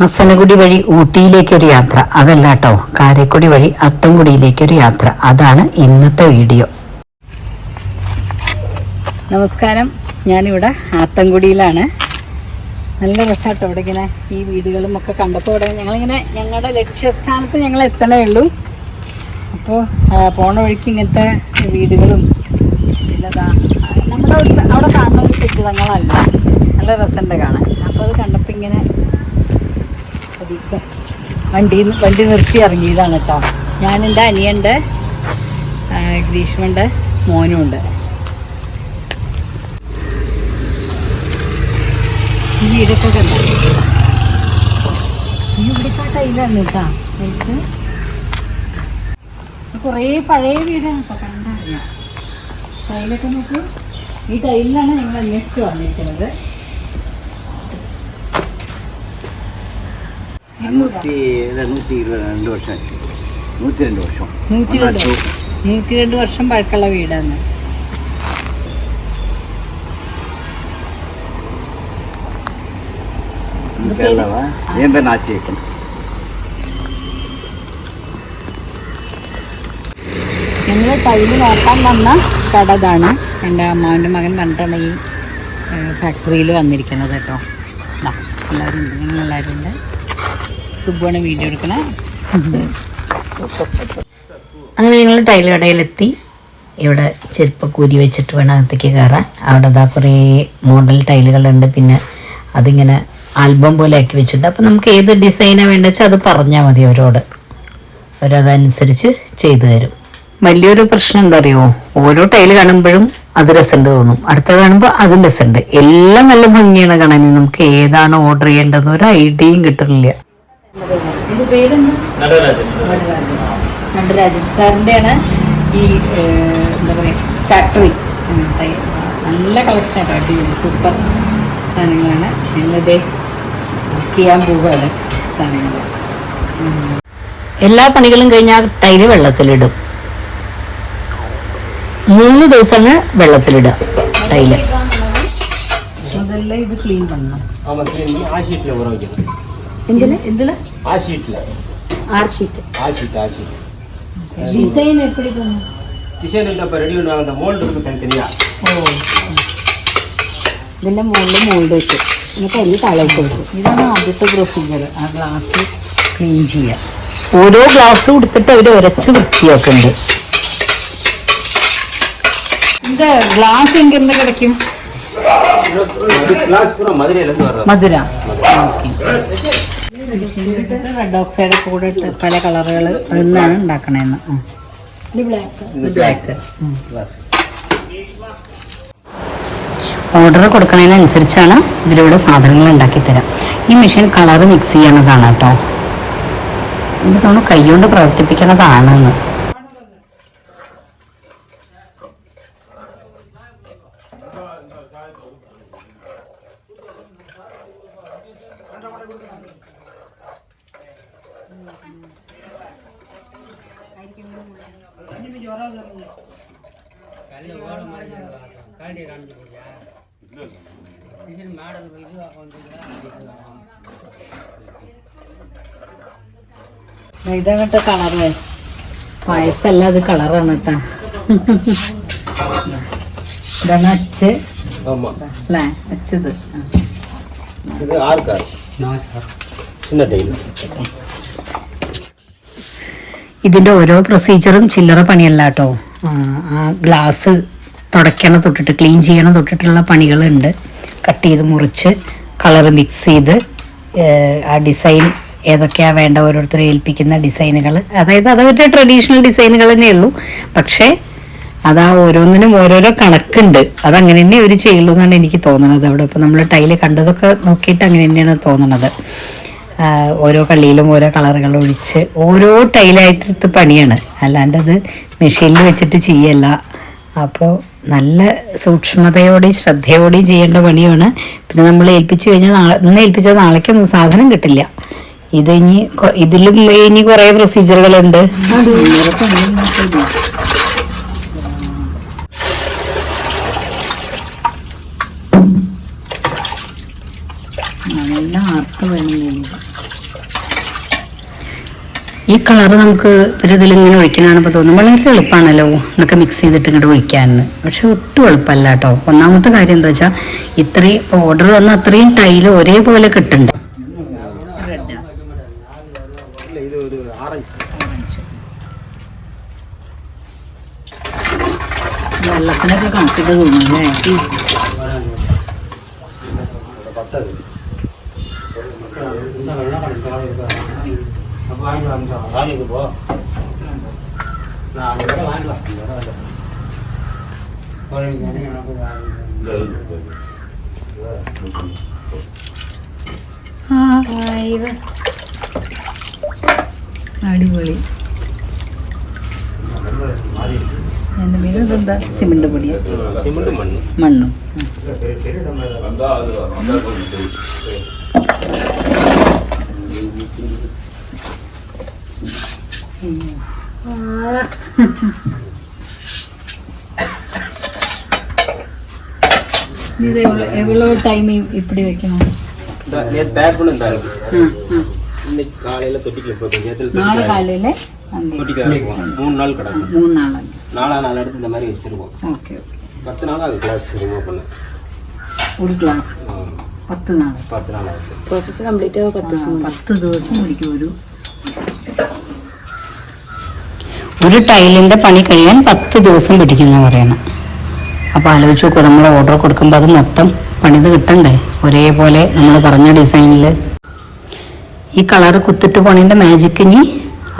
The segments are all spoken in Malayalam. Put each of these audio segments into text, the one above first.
മസനഗുടി വഴി ഊട്ടിയിലേക്കൊരു യാത്ര. അതല്ല കേട്ടോ കാരക്കുടി വഴി അത്തൻകുടിയിലേക്കൊരു യാത്ര. അതാണ് ഇന്നത്തെ വീഡിയോ. നമസ്കാരം. ഞാനിവിടെ ആത്തൻകുടിയിലാണ് നല്ല രസമാട്ടോ അവിടെ ഇങ്ങനെ ഈ വീടുകളും ഒക്കെ കണ്ടപ്പോൾ ഇവിടെ ഞങ്ങളിങ്ങനെ ഞങ്ങളുടെ ലക്ഷ്യസ്ഥാനത്ത് ഞങ്ങൾ എത്തണേ ഉള്ളൂ. അപ്പോൾ പോണ വഴിക്ക് ഇങ്ങനത്തെ വീടുകളും പിന്നെ നമ്മുടെ അവിടെ കാണുന്ന ഒരു കെട്ടിടങ്ങളല്ല. നല്ല രസമുണ്ട് കാണാൻ. അപ്പോൾ അത് കണ്ടപ്പോൾ ഇങ്ങനെ വണ്ടി വണ്ടി നിർത്തി ഇറങ്ങിയതാണ് കേട്ടോ. ഞാൻ എന്റെ അനിയന്റെ ഗ്രീഷ്മന്റെ മോനും ഉണ്ട്. കണ്ടു? ഈ ഇവിടുത്തെ ടൈലാണ് കേട്ടോ. എനിക്ക് കുറേ പഴയ വീടാണ് കേട്ടോ കണ്ടറിയാം ടൈലൊക്കെ നോക്ക്. ഈ ടൈലിലാണ് ഞങ്ങൾ അന്വേഷിച്ച് വന്നിരിക്കുന്നത്. നൂറ്റി രണ്ട് വർഷം നൂറ്റി വർഷം. വീടാണ്. എൻ ഞങ്ങൾ തൈൽ നോക്കാൻ വന്ന കട എന്റെ അമ്മാവന്റെ മകൻ കണ്ടിട്ടാണ് ഈ ഫാക്ടറിയിൽ വന്നിരിക്കുന്നത് കേട്ടോ. എല്ലാവരും ഉണ്ട്. ഞങ്ങളെല്ലാവരും ഉണ്ട്? സുബുവാണ് വീഡിയോ എടുക്കണേ. അങ്ങനെ ഞങ്ങൾ ടൈൽ കടയിലെത്തി ഇവിടെ ചെരുപ്പ് കൂരി വെച്ചിട്ട് വേണം അകത്തേക്ക് കയറാൻ. അവിടെ ഇതാ കുറേ മോഡൽ ടൈലുകളുണ്ട്. പിന്നെ അതിങ്ങനെ ആൽബം പോലെ ആക്കി വെച്ചിട്ടുണ്ട്. അപ്പം നമുക്ക് ഏത് ഡിസൈനാണ് വേണ്ടത് വെച്ചാൽ അത് പറഞ്ഞാൽ മതി അവരോട്. അവരതനുസരിച്ച് ചെയ്തു തരും. വലിയൊരു പ്രശ്നം എന്താ അറിയോ? ഓരോ ടൈൽ കാണുമ്പോഴും അത് രസമുണ്ട് തോന്നും. അടുത്ത കാണുമ്പോൾ അതും രസമുണ്ട് എല്ലാം നല്ല ഭംഗിയാണ് കാണാൻ. നമുക്ക് ഏതാണ് ഓർഡർ ചെയ്യേണ്ടത് ഒരു ഐഡിയയും കിട്ടുന്നില്ല നടരാജൻ സാറിൻ്റെയാണ് ഈ ഏഹ്, എന്താ പറയുക ഫാക്ടറി നല്ല കളക്ഷൻ ആട്ടോ അടിപൊളി സൂപ്പർ സാധനങ്ങളാണ് ഞങ്ങളിതേ ബുക്ക് ചെയ്യാൻ പോവുകയാണ് സാധനങ്ങൾ എല്ലാ പണികളും കഴിഞ്ഞാൽ ടൈല് വെള്ളത്തിലിടും മൂന്ന് ദിവസങ്ങൾ വെള്ളത്തിലിടുക ടൈല് മുതലേ ഇത് ക്ലീൻ பண்ணணும் ஆமாம் க்ளீன் பண்ணி ஆ ஷீட்டில் உர வைக்கணும் എന്തിന് ഇതില് ஆ ஷீட்டில் ആർ ഷീറ്റ് ஆ ஷீட் ஆ ஷீட் ഡിസൈൻ എപ്പടി തോന്നും டிசைன் இந்த இப்போ ரெடி பண்ணுவாங்க அந்த மோல்டு இருக்குது தனித்தனியாக ഓ ഇതിന്റെ മുകളിൽ മോൾഡ് വെച്ചു എന്നിട്ട് അതിന് താഴേക്ക് വെച്ചു ഇതാണ് ആദ്യത്തെ പ്രൊസീജിയർ ആ ഗ്ലാസ് ക്ലീൻ ചെയ്യുക ഓരോ ഗ്ലാസ് കൊടുത്തിട്ട് അവർ ഉരച്ച് വൃത്തിയാക്കുന്നുണ്ട് இந்த ഗ്ലാസ് എങ്ങനെ കിടക്കും கிளாஸ் பூரா மதுரையிலேருந்து வர்றது മധുര റെഡ് ഓക്സൈഡ് കൂടെ ഇട്ട് പല കളറുകൾ നിന്നാണ് ഉണ്ടാക്കണേന്ന്. ബ്ലാക്ക് ഓർഡർ കൊടുക്കുന്നതിനനുസരിച്ചാണ് ഇവരിവിടെ സാധനങ്ങൾ ഉണ്ടാക്കി തരാം. ഈ മെഷീൻ കളർ മിക്സ് ചെയ്യണതാണ് കേട്ടോ. എനിക്ക് തോന്നുന്നു കൈകൊണ്ട് പ്രവർത്തിപ്പിക്കണതാണെന്ന്. ഇതാണ് കേട്ടോ കളറ് പായസല്ല അത് കളറാണ് കേട്ടാ ഇതാണ് അച്ച് അല്ലേ അച്ചത് നമസ്കാരം ഇതിന്റെ ഓരോ പ്രൊസീജിയറും ചില്ലറ പണിയല്ല കേട്ടോ ആ ഗ്ലാസ് തുടയ്ക്കണ തൊട്ടിട്ട് ക്ലീൻ ചെയ്യണ തൊട്ടിട്ടുള്ള പണികളുണ്ട്. കട്ട് ചെയ്ത് മുറിച്ച് കളർ മിക്സ് ചെയ്ത് ആ ഡിസൈൻ ഏതൊക്കെയാണ് വേണ്ട ഓരോരുത്തരെ ഏൽപ്പിക്കുന്ന ഡിസൈനുകൾ അതായത് അതവരുടെ ട്രഡീഷണൽ ഡിസൈനുകൾ തന്നെ ഉള്ളൂ. പക്ഷേ അതാ ഓരോന്നിനും ഓരോരോ കണക്കുണ്ട്. അതങ്ങനെ തന്നെ അവർ ചെയ്യുള്ളൂ എന്നാണ് എനിക്ക് തോന്നുന്നത് അവിടെ ഇപ്പോൾ നമ്മൾ ടൈൽ കണ്ടതൊക്കെ നോക്കിയിട്ട് അങ്ങനെ തന്നെയാണ് തോന്നുന്നത് ഓരോ കള്ളിയിലും ഓരോ കളറുകൾ ഒഴിച്ച് ഓരോ ടൈലായിട്ടെടുത്ത് പണിയാണ്. അല്ലാണ്ട് അത് മെഷീനിൽ വെച്ചിട്ട് ചെയ്യല്ല. അപ്പോൾ നല്ല സൂക്ഷ്മതയോടെയും ശ്രദ്ധയോടെയും ചെയ്യേണ്ട പണിയാണ്. പിന്നെ നമ്മൾ ഏൽപ്പിച്ചു കഴിഞ്ഞാൽ നാളെ ഇന്ന് ഏൽപ്പിച്ചാൽ നാളേക്കൊന്നും സാധനം കിട്ടില്ല. ഇത് ഇനി ഇതിലും ഇനി കുറേ പ്രൊസീജിയറുകളുണ്ട് നല്ല ആർട്ട് ഈ കളർ നമുക്ക് ഒരു ഇതിൽ ഇങ്ങനെ ഒഴിക്കണാണിപ്പോൾ തോന്നും വളരെ എളുപ്പമാണല്ലോ എന്നൊക്കെ മിക്സ് ചെയ്തിട്ട് ഇങ്ങോട്ട് ഒഴിക്കാമെന്ന് പക്ഷെ ഒട്ടും എളുപ്പമല്ല കേട്ടോ. ഒന്നാമത്തെ കാര്യം എന്താ വെച്ചാൽ ഇത്രയും ഓർഡർ തന്ന അത്രയും ടൈൽ ഒരേപോലെ കിട്ടുന്നുണ്ട് വെള്ളത്തിനൊക്കെ കണക്കിട്ട് തോന്നുന്നു അല്ലേ வாங்கிட்டு வரேன் வாங்கிட்டு போ. நான் அங்கே வாங்கிட்டு வரேன். അടിപൊളി എൻ്റെ മീനും എന്താ സിമൻ്റ് പൊടിയ മണ്ണും இது எவ்வளோ எவ்வளோ டைம் இப்படி வைக்கணும்? நேற்று தயார் பண்ணி இருந்தாரு இன்னைக்கு காலையில் தொட்டிக்கல போய் நேரத்தில் நாளை காலையில் தொட்டிக்கல மூணு நாள் கிடக்கும். மூணு நாள் நாலா நாள் எடுத்து இந்த மாதிரி வச்சுருக்கோம் பத்து நாள் அது கிளாஸ் പത്ത് നാൾ പത്ത് നാൾ പ്രോസസ്സ് കംപ്ലീറ്റ് ആവുക പത്ത് ദിവസം പത്ത് ദിവസം എനിക്ക് ഒരു ഒരു ടൈലിന്റെ പണി കഴിയാൻ പത്ത് ദിവസം പിടിക്കുന്ന പറയണം. അപ്പോൾ ആലോചിച്ച് നോക്കുക നമ്മൾ ഓർഡർ കൊടുക്കുമ്പോൾ അത് മൊത്തം പണിത് കിട്ടണ്ടേ? ഒരേപോലെ നമ്മൾ പറഞ്ഞ ഡിസൈനിൽ ഈ കളർ കുത്തിട്ട് പോണതിന്റെ മാജിക് ഇനി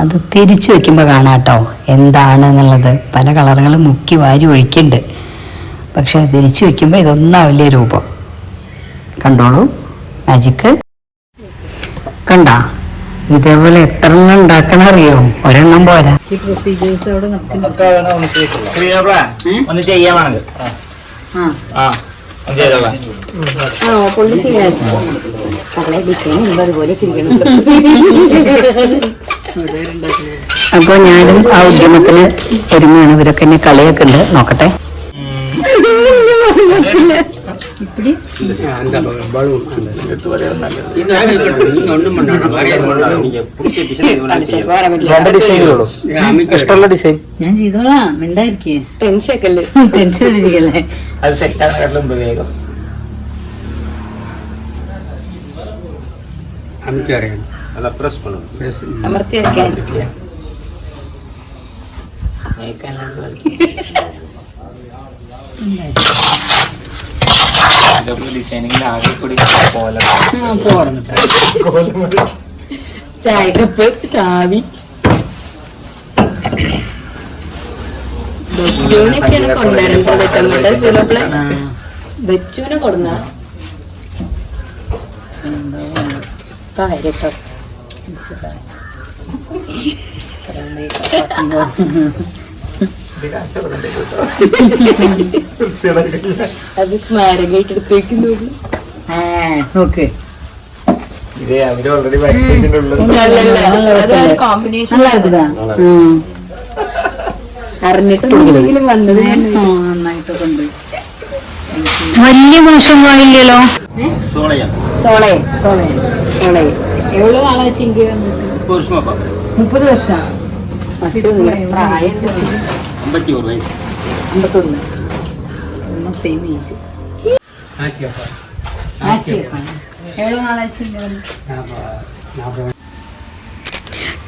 അത് തിരിച്ചു വെക്കുമ്പോൾ കാണാം കേട്ടോ. എന്താണ് എന്നുള്ളത്. പല കളറുകൾ മുക്കി വാരി ഒഴിക്കുന്നുണ്ട് പക്ഷേ തിരിച്ചു വെക്കുമ്പോൾ ഇതൊന്നാവില്ല രൂപം. കണ്ടോളൂ. മാജിക്ക് കണ്ട? ഇതേപോലെ എത്ര എണ്ണം ഉണ്ടാക്കണം അറിയോ? ഒരെണ്ണം പോരാ. ഈ പ്രൊസീജിയേഴ്സ് അവിടെ ഒന്ന് ചെയ്യാൻ വേണമെങ്കിൽ ആ. ചെയ്തോളാം ആ പുള്ളി ചെയ്യാൻ പല ഡിസൈൻ ഉണ്ട് അതുപോലെ ഇരിക്കണം അപ്പോൾ ഞാനും ആ ഉദ്യമത്തിന് ഒരുങ്ങാണ് ഇവരൊക്കെ എന്നെ കളിയൊക്കെ ഉണ്ട്. നോക്കട്ടെ. நீங்க பிடிச்ச டிசைன் இது வேணா செய்யலாம். വരാൻ പറ്റില്ല രണ്ട് ഡിസൈനുള്ളൂ ഇഷ്ടമുള്ള ഡിസൈൻ ഞാൻ ചെയ്തോളാം മിണ്ടായിരിക്കേ ടെൻഷൻ ഒക്കെ അല്ലേ ടെൻഷൻ ഇരിക്കല്ലേ അത് സെറ്റാകാട്ടിലും വേഗം நல்லா ப்ரெஸ் பண்ணணும் അമർത്തി വെക്കാൻ ഡിസൈനിങ്ങിൽ ആകെ കൂടി ചായക്കപ്പ് കാവി. ബച്ചുവിനൊക്കെയാണ് കൊണ്ടുവരേണ്ടത് അങ്ങോട്ട് ശ്രീലോപ്പിളെ ബച്ചുവിനെ കൊടുന്ന. കാര്യട്ടോ അത് സ്മാരകമായിട്ട് അറിഞ്ഞിട്ടുണ്ടെങ്കിലും വന്നത് നന്നായിട്ടൊക്കെ ഉണ്ട് വലിയ മോശമായില്ലല്ലോ എവ്വളോ നാളെ വെച്ച് ഇന്ത്യ മുപ്പത് വർഷം. പ്രായം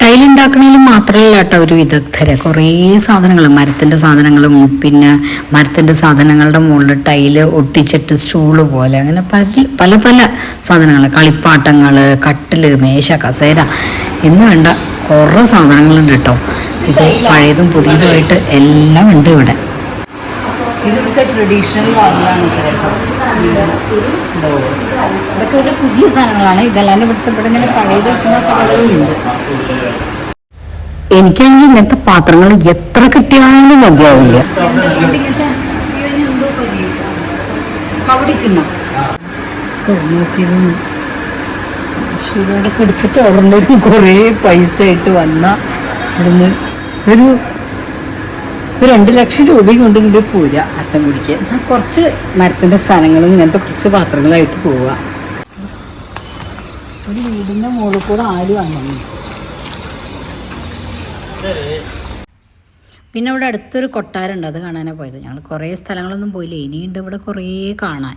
ടൈലുണ്ടാക്കണേലും ഒന്ന് മാത്രമല്ല കേട്ടോ ഒരു വിദഗ്ധരെ. കുറേ സാധനങ്ങൾ മരത്തിന്റെ സാധനങ്ങളും പിന്നെ മരത്തിന്റെ സാധനങ്ങളുടെ മുകളിൽ ടൈൽ ഒട്ടിച്ചിട്ട് സ്റ്റൂൾ പോലെ. അങ്ങനെ പല പല പല സാധനങ്ങൾ. കളിപ്പാട്ടങ്ങൾ കട്ടിൽ മേശ കസേര. എന്ന് വേണ്ട. കുറേ സാധനങ്ങളുണ്ട് കേട്ടോ. ഇത് പഴയതും പുതിയതുമായിട്ട് എല്ലാം ഉണ്ട് ഇവിടെ. ഇതൊക്കെ ട്രഡീഷണൽ വാതിലാണ് കേട്ടോ. ഇതൊക്കെ ഒരു പുതിയ സാധനങ്ങളാണ്. ഇതെല്ലാം ഇവിടുത്തെ ഇവിടെ ഇങ്ങനെ പഴയത് കിട്ടുന്ന സാധനങ്ങളും ഉണ്ട്. എനിക്കാണെങ്കിൽ ഇങ്ങനത്തെ പാത്രങ്ങൾ എത്ര കിട്ടിയാലും മതിയാവില്ല. ശരിയോടെ പിടിച്ചിട്ട് അവിടെ കുറേ പൈസ ആയിട്ട് വന്ന ഇവിടുന്ന് ഒരു ഒരു രണ്ട് ലക്ഷം രൂപ കൊണ്ട് ഇങ്ങോട്ട് പോരുക അത്തം എന്നാൽ കുറച്ച് മരത്തിന്റെ സാധനങ്ങളും ഇങ്ങനത്തെ കുറച്ച് പാത്രങ്ങളായിട്ട് പോവുക. ഒരു വീടിന്റെ മുകളിൽ കൂടെ ആര് വന്നു? പിന്നെ ഇവിടെ അടുത്തൊരു കൊട്ടാരമുണ്ട് അത് കാണാനാണ് പോയത്. ഞങ്ങൾ കുറേ സ്ഥലങ്ങളൊന്നും പോയില്ല ഇനിയുണ്ട് ഇവിടെ കുറേ കാണാൻ.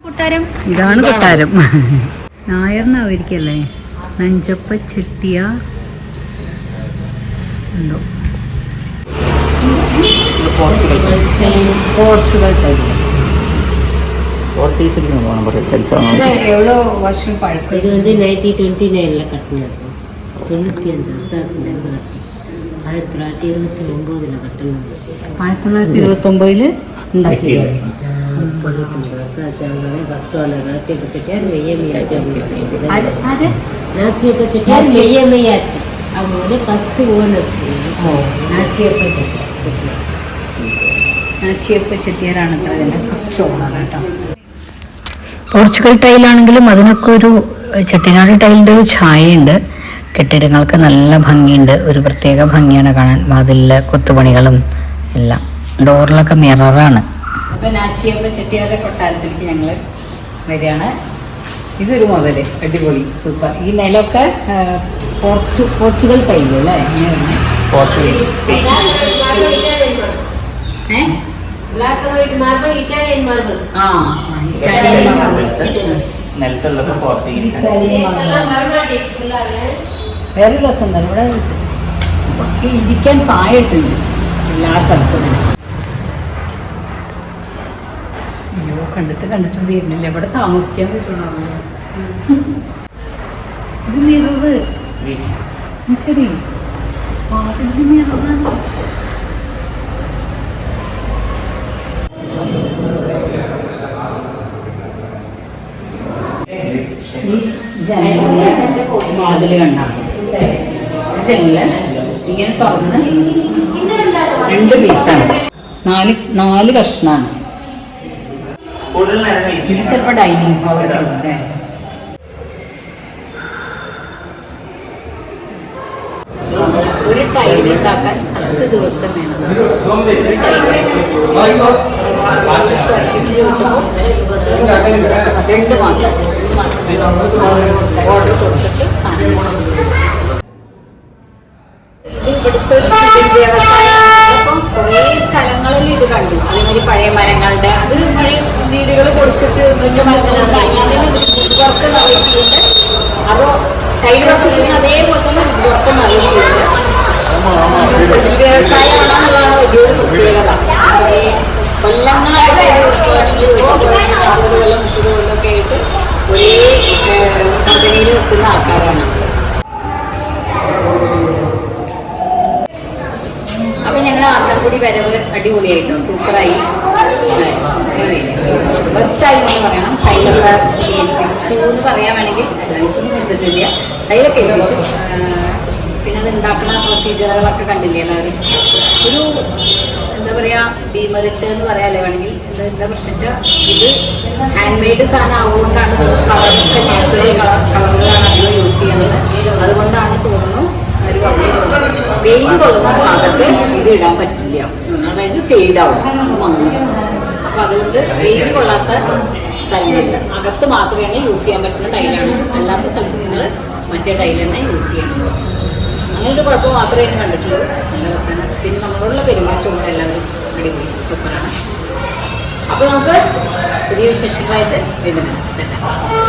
കൊട്ടാരം? ഇതാണ്? കൊട്ടാരം. ഞായറിനാവായിരിക്കല്ലേ? നഞ്ചപ്പ ചെട്ടിയ. ഉണ്ടോ ആയിരത്തി തൊള്ളായിരത്തി ഇരുപത്തി ഒമ്പതിലാണ് കട്ടുന്നത് ആയിരത്തി തൊള്ളായിരത്തി ഇരുപത്തി ഒമ്പതിൽ ഉണ്ടാക്കിയത്. ഉണ്ടാക്കിയത് தொண்ணூத்தஞ்சு வருஷம் ஆச்சு அவங்களே ஃபஸ்ட் ஓனர் நாச்சியப்ப செட்டியார் மெய்யமையாச்சு அவங்க ആര് ആര് நாச்சியப்ப செட்டியார் மெய்யமையாச்சு அவங்க வந்து ஃபஸ்ட்டு ஓனர் ഓ നാച്ചിയപ്പ ചെട്ടിയാർ നാച്ചിയപ്പ ചെട്ടിയാറാണ് അത്ര ഇതിൻ്റെ ഫസ്റ്റ് ഓണർ കേട്ടോ പോർച്ചുഗൽ ടൈലാണെങ്കിലും അതിനൊക്കെ ഒരു ചെട്ടിനാട് ടൈലിൻ്റെ ഒരു ഛായയുണ്ട് കെട്ടിടങ്ങൾക്ക് നല്ല ഭംഗിയുണ്ട് ഒരു പ്രത്യേക ഭംഗിയാണ് കാണാൻ വാതിലിലെ കൊത്തുപണികളും എല്ലാം ഡോറിലൊക്കെ മിററാണ് അപ്പം നാച്ചിയപ്പ ചെട്ടിയാരുടെ കൊട്ടാരത്തിലേക്ക് ഞങ്ങൾ വരികയാണ്. ഇതൊരു മുതൽ അടിപൊളി സൂപ്പർ. ഈ നിലമൊക്കെ പോർച്ചു പോർച്ചുഗൽ ടൈൽ അല്ലേ? പോർച്ചുഗൽ. വേറെ രസം തന്നെ ഇവിടെ ഇരിക്കാൻ പായിട്ടുണ്ട് എല്ലാ സ്ഥലത്തും. കണ്ടിട്ട് കണ്ടിട്ട് തീരുന്നില്ല ഇവിടെ താമസിക്കാൻ പറ്റുള്ളൂ ഇത് മിററ് ശരി. വാതിലിന് മിററാണ് ഈ ജനലിന്റെ വാതിൽ കണ്ട? ജനൽ ഇങ്ങനെ തുറന്ന് രണ്ട് പീസാണ് നാല് നാല് കഷ്ണാണ്. ഒരു ടൈൽ പത്ത് ദിവസം വേണം ഒരു മാസം മാസം ഓർഡർ കൊടുത്തിട്ട് ഇവിടുത്തെ ഒരു വ്യവസായം അപ്പം കുറേ സ്ഥലങ്ങളിൽ ഇത് കണ്ടു അതേമാതിരി പഴയ മരങ്ങളുടെ വീടുകൾ പൊളിച്ചിട്ട് വെച്ച മരങ്ങളുണ്ട് അതിനകത്ത് ബിസിനസ് വർക്ക് അതോ ടൈൽ വർക്ക് ചെയ്യുന്ന അതേപോലെ തന്നെ വർക്ക് ചെയ്യുന്നുണ്ട് കുടിൽ വ്യവസായമാണെന്നുള്ളതാണ് വലിയൊരു പ്രത്യേകത. കൊല്ലങ്ങളായിട്ട് അറുപത് കൊല്ലം മുപ്പത് ആയിട്ട് ഒരേ കമ്പനിയിൽ നിൽക്കുന്ന ആൾക്കാരാണ്. ഞങ്ങൾ ആന്തൻകുടി വരവ് അടിപൊളിയായിട്ടോ. സൂപ്പറായി. വെച്ചായി എന്ന് പറയണം. കയ്യിലൊക്കെ ഏൽപ്പിച്ചു എന്ന് പറയാൻ വേണമെങ്കിൽ അഡ്വാൻസ് ഒന്നും കൊടുത്തിട്ടില്ല. കയ്യിലൊക്കെ ഏൽപ്പിച്ചു. പിന്നെ അത് ഉണ്ടാക്കുന്ന പ്രൊസീജിയറുകളൊക്കെ കണ്ടില്ലേ എല്ലാവരും? ഒരു എന്താ പറയാ ഡീമറിട്ട് എന്ന് പറയാല്ലേ വേണമെങ്കിൽ? എന്താ എന്താ വെച്ചാൽ ഇത് ഹാൻഡ് മെയ്ഡ് സാധനം ആവുകൊണ്ടാണ് കളറൊക്കെ നാച്ചുറൽ കളർ കളറുകളാണ് അധികം യൂസ് ചെയ്യുന്നത്. അതുകൊണ്ടാണ് തോന്നുന്നു ഒരു വെയിൽ കൊള്ളുന്ന ഭാഗത്ത് ഇത് ഇടാൻ പറ്റില്ല. അതായത് ഫെയ്ഡ് ആവും. മങ്ങും. അപ്പൊ അതുകൊണ്ട് വെയിൽ കൊള്ളാത്ത സ്ഥലങ്ങളുണ്ട് അകത്ത് മാത്രമേ യൂസ് ചെയ്യാൻ പറ്റുന്ന ടൈലാണ്. അല്ലാത്ത സ്ഥലത്ത് നിങ്ങൾ മറ്റേ ടൈൽ തന്നെ യൂസ് ചെയ്യണം അങ്ങനെ കുഴപ്പം മാത്രമേ ഞാൻ കണ്ടിട്ടുള്ളൂ. നല്ല രസമാണ്. പിന്നെ നമ്മളോടുള്ള പെരുമാറ്റവും കൂടെ എല്ലാവരും അടിപൊളി. സൂപ്പറാണ്. അപ്പോൾ നമുക്ക് പുതിയ വിശേഷങ്ങളായിട്ട് കാണാം.